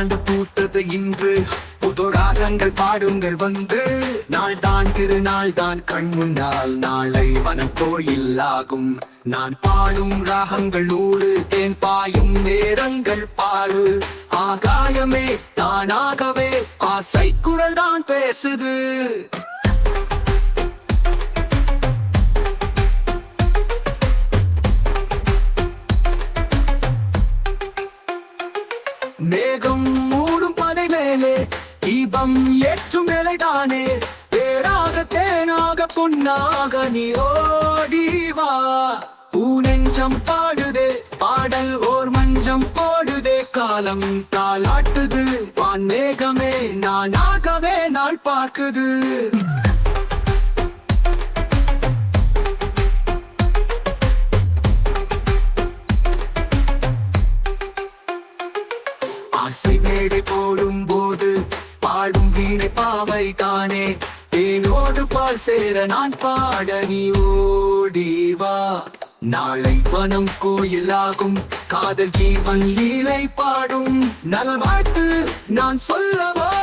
புத்தாண்டு பூத்தது இன்று. புது ராகங்கள் பாடுங்கள் வந்து. நாள் தான் திருநாள் தான் கண் முன்னால் நாளை வனம் கோயில் ஆகும் நான் பாடும் ராகங்கள் ஊடு தேன் பாயும் நேரங்கள் பாடு. ஆகாயமே தானாகவே ஆசை குரல் தான் பேசுது. மேகம் மூடும் பனை மேலே தீபம் ஏற்றும் வேலைதானே பேராக தேனாக பொன்னாக நீ ஓடிவா பூனெஞ்சம் பாடுதே பாடல் ஓர் மஞ்சம் போடுதே. காலம் தாளாட்டுது வான் மேகமே நானாகவே நாள் பார்க்குது. ஆசை மேடை போடும் போது பாடும் வீணை பாவை தானே? தேனோடு பால் சேர நான் பாட நீ ஓடிவா நாளை வனம் கோயிலாகும் காதல் ஜீவன் லீலை பாடும். நல்வாழ்த்து நான் சொல்லவா?